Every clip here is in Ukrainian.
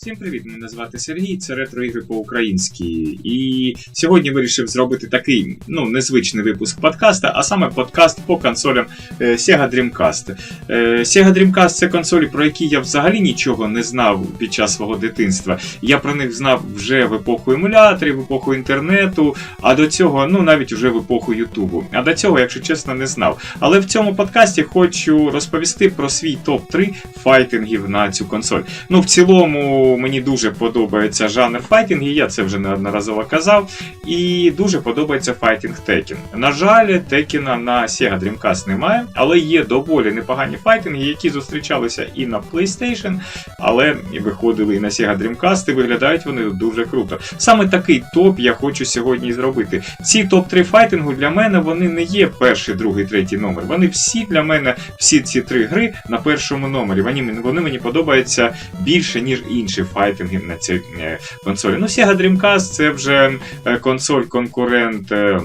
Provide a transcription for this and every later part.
Всім привіт! Мене звати Сергій, це ретро ігри по-українськи. І сьогодні вирішив зробити такий ну, незвичний випуск подкаста, а саме подкаст по консолям е, Sega Dreamcast. Е, Sega Dreamcast це консолі, про які я взагалі нічого не знав під час свого дитинства. Я про них знав вже в епоху емуляторів, в епоху інтернету, а до цього, ну навіть вже в епоху Ютубу. А до цього, якщо чесно, не знав. Але в цьому подкасті хочу розповісти про свій топ-3 файтингів на цю консоль. Ну, в цілому, мені дуже подобається жанр файтингів, я це вже неодноразово казав. І дуже подобається файтинг Tekken. На жаль, Текіна на Sega Dreamcast немає, але є доволі непогані файтинги, які зустрічалися і на PlayStation, але і виходили і на Sega Dreamcast, і виглядають вони дуже круто. Саме такий топ я хочу сьогодні зробити. Ці топ-3 файтингу для мене вони не є перший, другий, третій номер. Вони всі для мене, всі ці три гри на першому номері. Вони, вони мені подобаються більше, ніж інші файтинги на цій е, консолі. Ну, Sega Dreamcast це вже е, консоль-конкурент. е,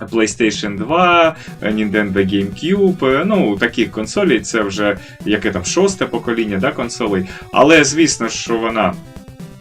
PlayStation 2, е, Nintendo GameCube, ну таких консолей, це вже яке там шосте покоління да, консолей. Але звісно, що вона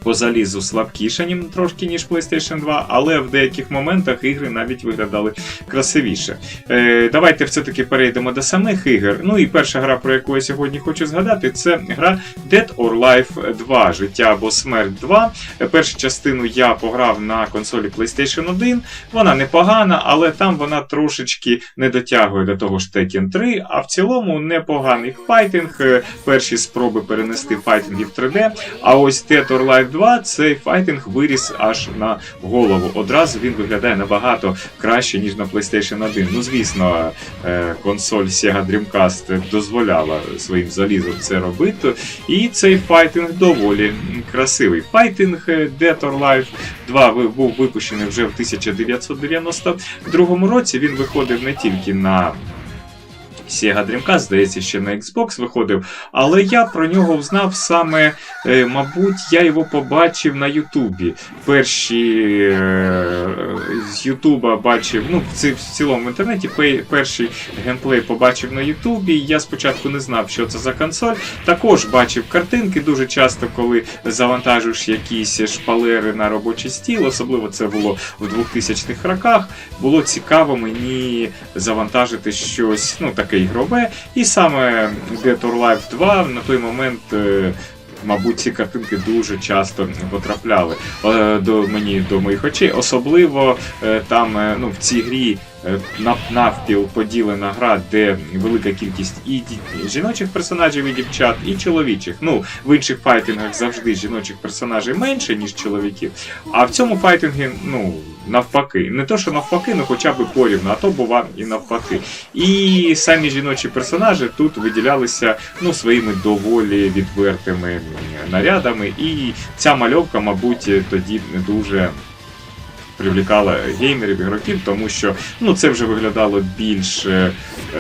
по залізу слабкіша ні- трошки, ніж PlayStation 2, але в деяких моментах ігри навіть виглядали красивіше. Е, давайте все-таки перейдемо до самих ігор. Ну і перша гра, про яку я сьогодні хочу згадати, це гра Dead or Life 2, Життя або Смерть 2. Е, Першу частину я пограв на консолі PlayStation 1. Вона непогана, але там вона трошечки не дотягує до того ж Tekken 3, а в цілому непоганий файтинг. Перші спроби перенести файтингів 3D. А ось Dead or Life 2 цей файтинг виріс аж на голову. Одразу він виглядає набагато краще, ніж на PlayStation 1. Ну, звісно, е, консоль Sega Dreamcast дозволяла своїм залізом це робити. І цей файтинг доволі красивий. Файтинг е, Dead or Life 2 ви- був випущений вже в 1992 році. Він виходив не тільки на Sega Dreamcast, здається, ще на Xbox виходив, але я про нього знав саме, е, мабуть, я його побачив на Ютубі. Перші е, з Ютуба бачив, ну, в ці- в цілому в інтернеті пе- перший геймплей побачив на Ютубі. Я спочатку не знав, що це за консоль. Також бачив картинки дуже часто, коли завантажуєш якісь шпалери на робочий стіл, особливо це було в 2000-х роках. Було цікаво мені завантажити щось, ну таке ігрове. І саме Dead or Life 2 на той момент. е, Мабуть, ці картинки дуже часто потрапляли е, до мені до моїх очей. Особливо е, там ну, в цій грі навпіл поділена гра, де велика кількість і жіночих персонажів, і дівчат, і чоловічих. Ну, в інших файтингах завжди жіночих персонажів менше, ніж чоловіків. А в цьому файтингі, ну, навпаки. Не то, що навпаки, ну хоча б порівну, а то бува і навпаки. І самі жіночі персонажі тут виділялися ну, своїми доволі відвертими нарядами. І ця мальовка, мабуть, тоді не дуже. Привлікала геймерів, ігроків, тому що ну це вже виглядало більш е,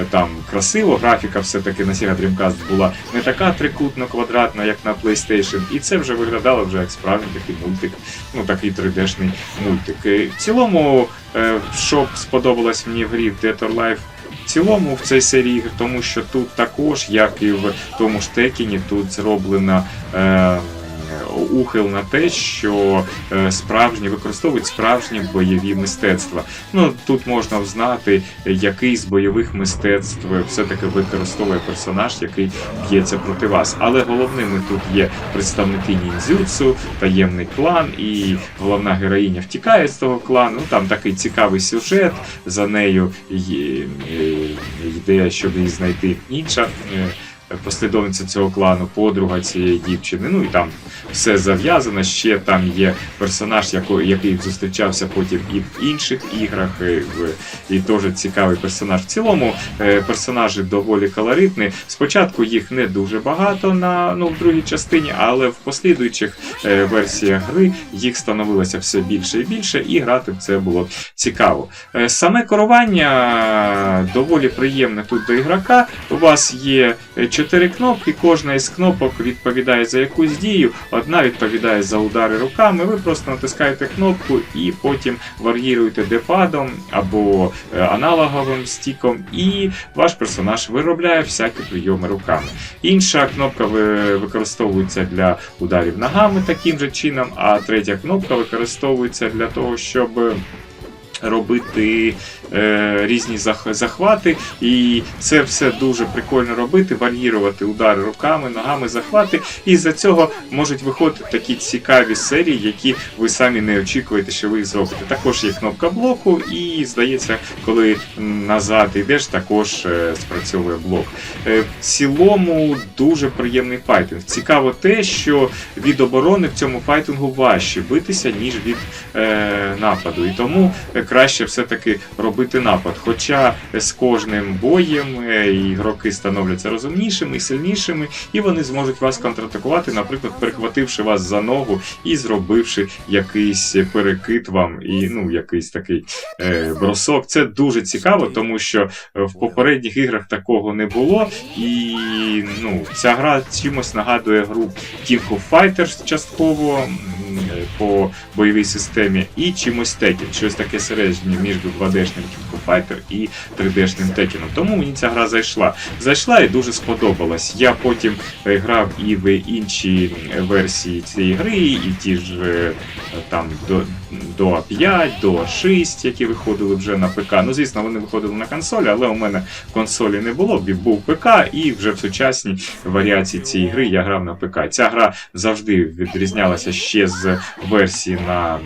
там красиво. Графіка все-таки на Sega Dreamcast була не така трикутно-квадратна, як на PlayStation, і це вже виглядало вже як справжній такий мультик, ну такий 3D-шний мультик. Е, В цілому, е, що сподобалось мені в грі Dead or Life в цілому в цій серії тому що тут також, як і в тому ж Текіні, тут зроблено. Е, Ухил на те, що е, справжні використовують справжні бойові мистецтва. Ну тут можна взнати, який з бойових мистецтв все-таки використовує персонаж, який б'ється проти вас. Але головними тут є представники ніндзюцу, таємний клан, і головна героїня втікає з того клану. Ну, там такий цікавий сюжет. За нею е, йде, щоб її знайти інша. Послідовниця цього клану, подруга цієї дівчини. Ну і там все зав'язано. Ще там є персонаж, який зустрічався потім і в інших іграх. І, і теж цікавий персонаж. В цілому е, персонажі доволі колоритні. Спочатку їх не дуже багато на ну, в другій частині, але в послідуючих е, версіях гри їх становилося все більше і більше, і грати в це було цікаво. Е, Саме керування доволі приємне тут до ігрока. У вас є е, чотири кнопки, кожна із кнопок відповідає за якусь дію, одна відповідає за удари руками. Ви просто натискаєте кнопку і потім вар'їруєте депадом або е, аналоговим стіком, і ваш персонаж виробляє всякі прийоми руками. Інша кнопка використовується для ударів ногами таким же чином, а третя кнопка використовується для того, щоб. Робити е, різні зах- захвати, і це все дуже прикольно робити, вар'їрувати удари руками, ногами, захвати. І з-за цього можуть виходити такі цікаві серії, які ви самі не очікуєте, що ви їх зробите. Також є кнопка блоку, і здається, коли назад йдеш, також е, спрацьовує блок. Е, в цілому дуже приємний файтинг. Цікаво те, що від оборони в цьому файтингу важче битися, ніж від е, нападу. І тому е, краще все-таки робити напад. Хоча з кожним боєм е, ігроки становляться розумнішими і сильнішими, і вони зможуть вас контратакувати, наприклад, перехвативши вас за ногу і зробивши якийсь перекид вам, і ну якийсь такий е, бросок. Це дуже цікаво, тому що е, в попередніх іграх такого не було. І ну, ця гра чимось нагадує гру King of Fighters частково по бойовій системі, і чимось Tekken. Щось таке середнє між 2D-шним King Fighter і 3D-шним Tekken. Тому мені ця гра зайшла. Зайшла і дуже сподобалась. Я потім е, грав і в інші е, версії цієї гри, і ті ж е, там до, до 5, до 6, які виходили вже на ПК. Ну, звісно, вони виходили на консолі, але у мене консолі не було, був ПК, і вже в сучасній варіації цієї гри я грав на ПК. Ця гра завжди відрізнялася ще з версії на,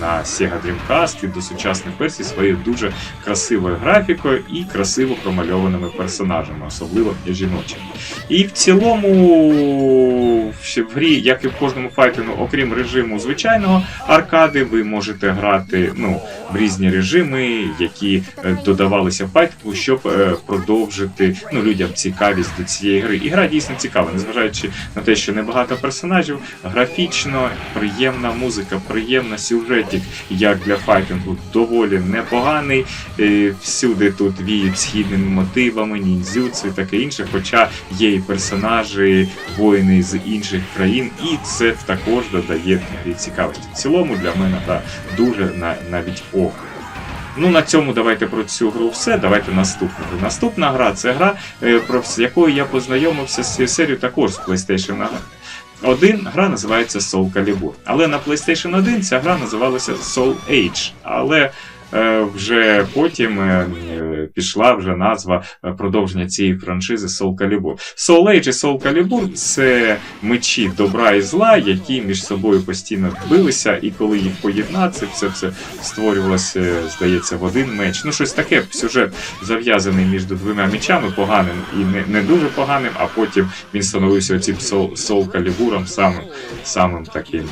на Sega Dreamcast і до сучасних версій своєю дуже красивою графікою і красиво промальованими персонажами, особливо жіночими. І в цілому в грі, як і в кожному файтингу, окрім режиму звичайного аркади, ви можете грати ну, в різні режими, які е, додавалися в файтингу, щоб е, продовжити ну, людям цікавість до цієї гри. І гра дійсно цікава, незважаючи на те, що небагато персонажів, графічно приємна музика, приємна сюжетик, як для файтингу, доволі непоганий. Е, Всюди тут віють східними мотивами, ніндзюцу і таке інше. Хоча є і персонажі, воїни з інших країн, і це також додає цікавості. В цілому для мене та дуже на, навіть ок. Ну, на цьому давайте про цю гру все. Давайте наступну. Наступна гра це гра, е, про якою я познайомився з цією серією також з PlayStation 1. Гра називається Soul Calibur. Але на PlayStation 1 ця гра називалася Soul Age. Але е, вже потім е, пішла вже назва е, продовження цієї франшизи Soul Calibur. Soul Age і Soul Calibur це мечі добра і зла, які між собою постійно билися, і коли їх поєднати, це все створювалося, е, здається, в один меч. Ну, щось таке, сюжет зав'язаний між двома мечами, поганим і не, не дуже поганим, а потім він становився цим Soul, Calibur самим, самим таким.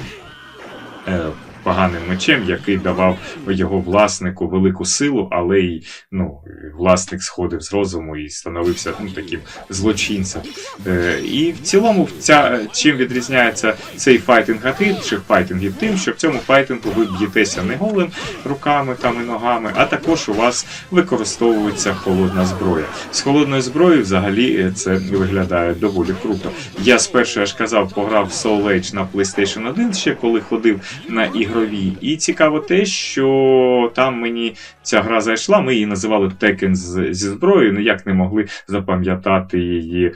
Поганим мечем, який давав його власнику велику силу, але й ну, власник сходив з розуму і становився ну, таким злочинцем. Е, і в цілому, ця, чим відрізняється цей файтинг від інших файтингів, тим, що в цьому файтингу ви б'єтеся не голим руками там і ногами, а також у вас використовується холодна зброя. З холодною зброєю взагалі е, це виглядає доволі круто. Я спершу я ж казав, пограв в Soul Age на PlayStation 1 ще коли ходив на ігрові. І цікаво те, що там мені ця гра зайшла, ми її називали Tekken зі зброєю, ніяк не могли запам'ятати її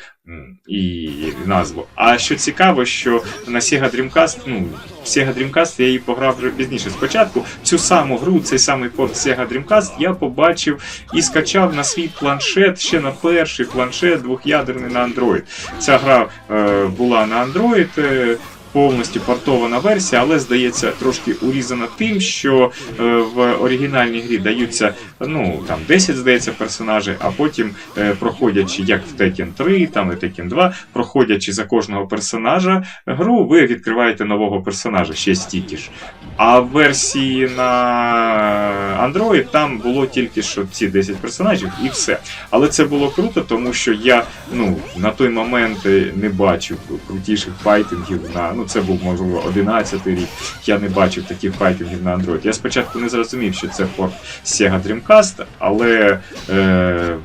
і назву. А що цікаво, що на Sega Dreamcast, ну, Sega Dreamcast я її пограв вже пізніше. Спочатку цю саму гру, цей самий порт Sega Dreamcast я побачив і скачав на свій планшет ще на перший планшет двох'ядерний на Android. Ця гра е, була на Android. Е, Повністю портована версія, але здається трошки урізана тим, що е, в оригінальній грі даються ну там 10, здається, персонажей, а потім е, проходячи як в Tekken 3, там і Tekken 2, проходячи за кожного персонажа гру, ви відкриваєте нового персонажа, ще стільки ж. А в версії на Android там було тільки що ці 10 персонажів і все. Але це було круто, тому що я ну, на той момент е, не бачив крутіших файтингів на. Ну, це був, можливо, 11 рік. Я не бачив таких файтингів на Android. Я спочатку не зрозумів, що це порт Sega Dreamcast, але. Е,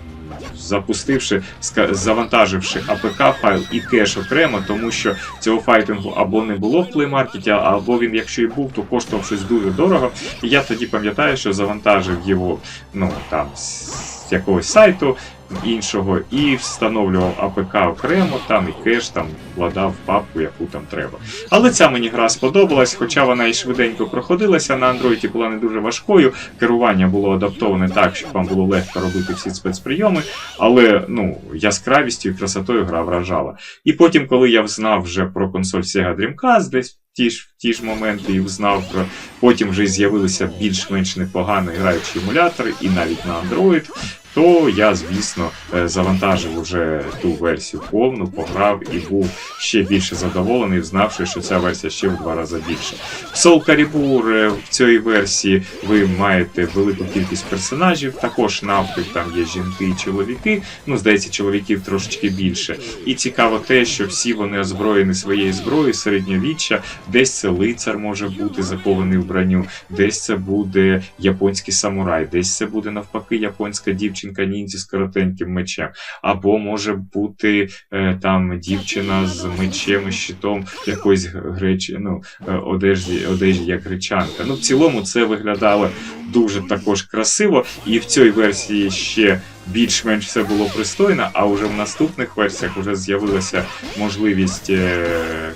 запустивши, завантаживши APK файл і кеш окремо, тому що цього файтингу або не було в плеймаркеті, або він, якщо і був, то коштував щось дуже дорого. І я тоді пам'ятаю, що завантажив його ну там якогось сайту іншого і встановлював АПК окремо, там і кеш там вкладав папку, яку там треба. Але ця мені гра сподобалась, хоча вона і швиденько проходилася на андроїді, була не дуже важкою. Керування було адаптоване так, щоб вам було легко робити всі спецприйоми, але ну яскравістю і красотою гра вражала. І потім, коли я взнав вже про консоль Sega Dreamcast, десь ті ж, ті ж моменти і взнав про. Потім вже з'явилися більш-менш непогано граючі емулятори, і навіть на Android. То я, звісно, е, завантажив уже ту версію повну, пограв і був ще більше задоволений, знавши, що ця версія ще в два рази більше. В Soul Calibur е, в цій версії ви маєте велику кількість персонажів, також навпіл там є жінки і чоловіки. Ну, здається, чоловіків трошечки більше. І цікаво те, що всі вони озброєні своєю зброєю середньовіччя. Десь це лицар може бути закований в броню, десь це буде японський самурай, десь це буде навпаки японська дівчинка ніндзя з коротеньким мечем, або може бути е, там дівчина з мечем і щитом якоїсь гречі, ну, е, одежі, одежі як гречанка. Ну, в цілому це виглядало дуже також красиво, і в цій версії ще більш-менш все було пристойно, а вже в наступних версіях вже з'явилася можливість е,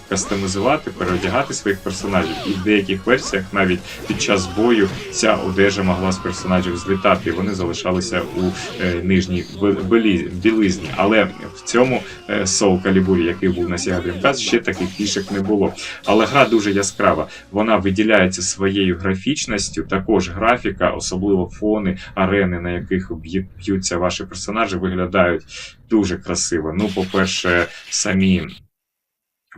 кастомізувати, переодягати своїх персонажів. І в деяких версіях навіть під час бою ця одежа могла з персонажів злітати, і вони залишалися у е, нижній білизні. Але в цьому е, Soul Calibur, який був на Sega Dreamcast, ще таких фішек не було. Але гра дуже яскрава. Вона виділяється своєю графічністю, також графіка, особливо фони, арени, на яких б'ються ваші персонажі, виглядають дуже красиво. Ну, по-перше, самі.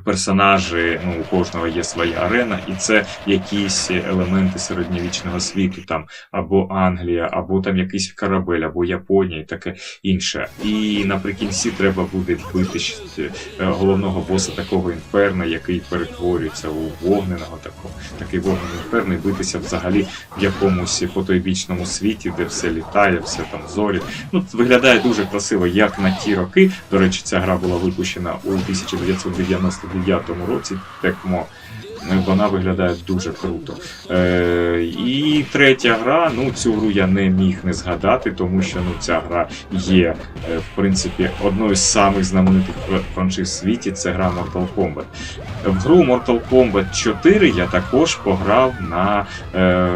Персонажі, ну у кожного є своя арена, і це якісь елементи середньовічного світу, там або Англія, або там якийсь корабель, або Японія, і таке інше. І наприкінці треба буде бити е, головного боса такого інферно, який перетворюється у вогненого такого, такий вогнений інферно, і битися взагалі в якомусь потойбічному світі, де все літає, все там зорі. Ну, виглядає дуже красиво, як на ті роки. До речі, ця гра була випущена у 1999 році. Текмо. Вона виглядає дуже круто. Е, і третя гра. Ну, цю гру я не міг не згадати, тому що ну, ця гра є, е, в принципі, одною з самих знаменитих франшиз в світі. Це гра Mortal Kombat. В гру Mortal Kombat 4 я також пограв на е,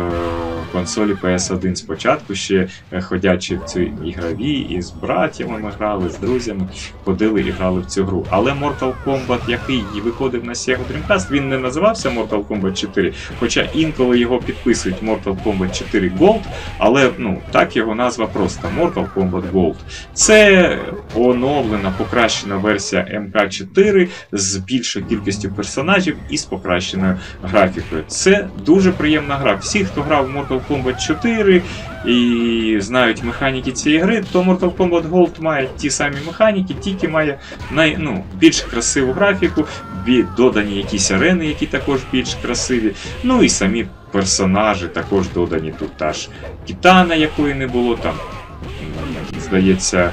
консолі PS1 спочатку, ще е, ходячи в цій ігрові, і з братями ми грали, з друзями, ходили і грали в цю гру. Але Mortal Kombat, який виходив на Sega Dreamcast, він не називався Mortal Kombat 4, хоча інколи його підписують Mortal Kombat 4 Gold, але ну так його назва просто Mortal Kombat Gold. Це оновлена, покращена версія МК4 з більшою кількістю персонажів і з покращеною графікою. Це дуже приємна гра. Всі, хто грав в Mortal Kombat 4 і знають механіки цієї гри, то Mortal Kombat Gold має ті самі механіки, тільки має най, ну, більш красиву графіку, додані якісь арени, які також більш красиві. Ну і самі персонажі також додані тут та ж Кітана, якої не було там. Здається, е,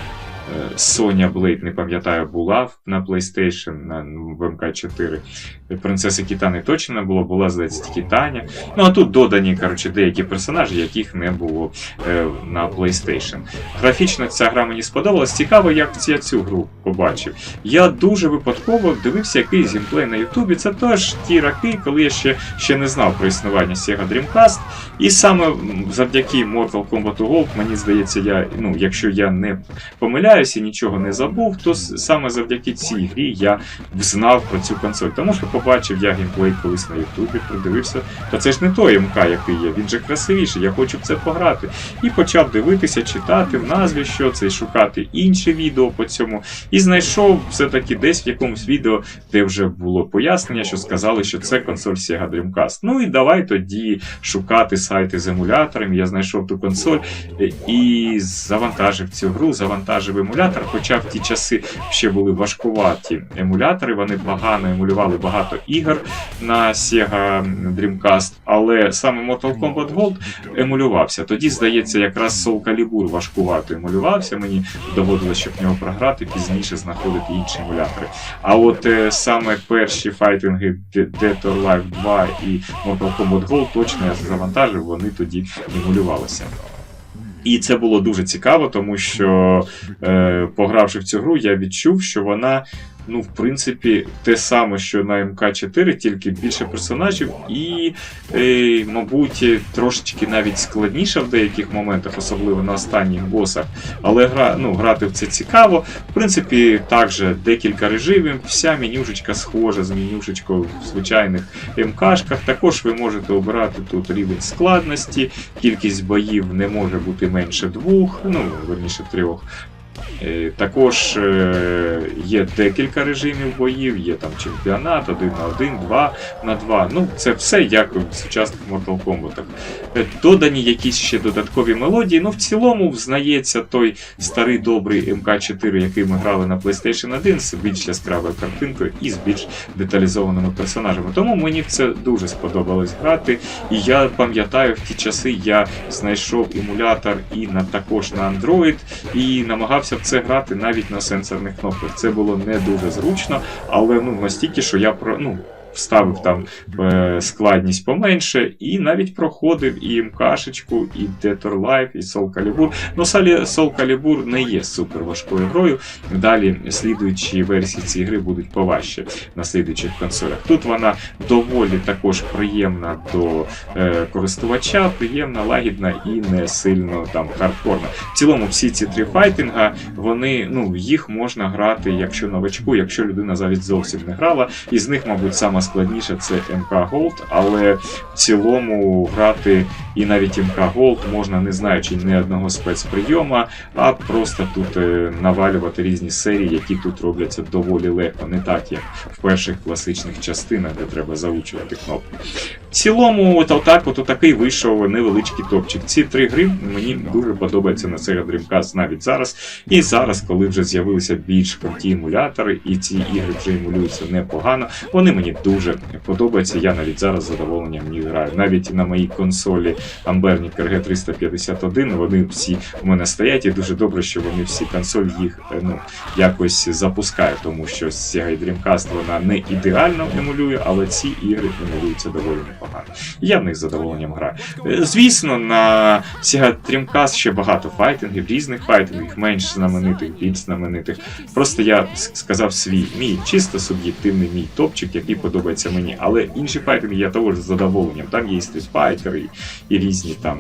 Соня Блейд, не пам'ятаю, була на PlayStation на ну, в МК4. Принцеси Кітани точно не було, була, здається, тільки Таня. Ну а тут додані коротше, деякі персонажі, яких не було е, на PlayStation. Графічно ця гра мені сподобалась. Цікаво, як я цю гру побачив. Я дуже випадково дивився якийсь геймплей на Ютубі. Це теж ті роки, коли я ще, ще не знав про існування Sega Dreamcast. І саме завдяки Mortal Kombat Gold, мені здається, я, ну, якщо я не помиляюся, нічого не забув, то саме завдяки цій грі я знав про цю консоль. Тому що побачив я геймплей колись на Ютубі, придивився. Та це ж не той МК, який є, він же красивіший, я хочу в це пограти. І почав дивитися, читати в назві, що це, і шукати інші відео по цьому. І знайшов все-таки десь в якомусь відео, де вже було пояснення, що сказали, що це консоль Sega Dreamcast. Ну і давай тоді шукати сайти з емуляторами. Я знайшов ту консоль е, і завантажив цю гру, завантажив емулятор. Емулятор, хоча в ті часи ще були важкуваті емулятори, вони погано емулювали багато ігор на Sega Dreamcast, але саме Mortal Kombat Gold емулювався. Тоді, здається, якраз Soul Calibur важкувато емулювався. Мені доводилося, щоб в нього програти, пізніше знаходити інші емулятори. А от е, саме перші файтинги Dead or Alive 2 і Mortal Kombat Gold точно я завантажив, вони тоді емулювалися. І це було дуже цікаво, тому що, е, погравши в цю гру, я відчув, що вона, ну, в принципі, те саме, що на МК4, тільки більше персонажів, і, е, мабуть, трошечки навіть складніша в деяких моментах, особливо на останніх босах. Але гра, ну, грати в це цікаво. В принципі, також декілька режимів, вся менюшечка схожа з менюшечкою в звичайних МКшках. Також ви можете обирати тут рівень складності, кількість боїв не може бути менше двох, ну, верніше трьох. Е, Також е, є декілька режимів боїв, є там чемпіонат, 1 на 1, 2 на 2. Ну, це все як в сучасних Mortal Kombat. Е, Додані якісь ще додаткові мелодії. Ну, в цілому взнається той старий добрий МК4, який ми грали на PlayStation 1 з більш яскравою картинкою і з більш деталізованими персонажами. Тому мені це дуже сподобалось грати. І я пам'ятаю, в ті часи я знайшов емулятор і на також на Android, і намагався в це грати навіть на сенсорних кнопках. Це було не дуже зручно, але ну настільки, що я про ну. Вставив там е, складність поменше, і навіть проходив і МКшечку, і Dead or і Soul Calibur. Ну, Soul Calibur не є супер важкою грою. Далі слідуючі версії цієї гри будуть поважче на слідуючих консолях. Тут вона доволі також приємна до е, користувача, приємна, лагідна і не сильно там хардкорна. В цілому, всі ці три файтинга, вони ну їх можна грати, якщо новачку, якщо людина навіть зовсім не грала. Із них, мабуть, сама складніша це МК Gold, але в цілому грати і навіть МК Gold можна, не знаючи ні одного спецприйома, а просто тут е, навалювати різні серії, які тут робляться доволі легко, не так як в перших класичних частинах, де треба заучувати кнопки. В цілому, от отак, от такий вийшов невеличкий топчик. Ці три гри мені дуже подобаються на Sega Dreamcast навіть зараз. І зараз, коли вже з'явилися більш круті емулятори, і ці ігри вже емулюються непогано, вони мені дуже подобаються. Я навіть зараз задоволенням в граю. Навіть на моїй консолі Ambernic RG351 вони всі у мене стоять, і дуже добре, що вони всі консоль їх е, ну, якось запускають, тому що Sega Dreamcast вона не ідеально емулює, але ці ігри емулюються доволі непогано. Я в них з задоволенням граю. Е, Звісно, на Sega Dreamcast ще багато файтингів, різних файтингів, менш знаменитих, більш знаменитих. Просто я сказав свій мій чисто суб'єктивний мій топчик, який подобається мені. Але інші файтинги я також з задоволенням. Там є і Street Fighter, і, і різні там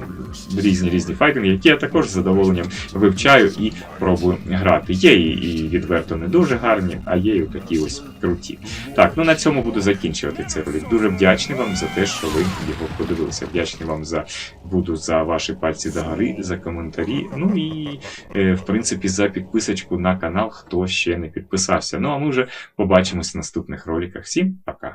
різні різні файтинги, які я також з задоволенням вивчаю і пробую грати. Є і, і відверто не дуже гарні, а є і такі ось круті. Так, ну на цьому буду закінчувати цей ролик. Дуже вдячний вам за те, що ви його подивилися. Вдячний вам за буду за ваші пальці догори, за коментарі. Ну і е, в принципі за підписочку на канал, хто ще не підписався. Ну а ми вже побачимось в наступних роликах. Всім пока!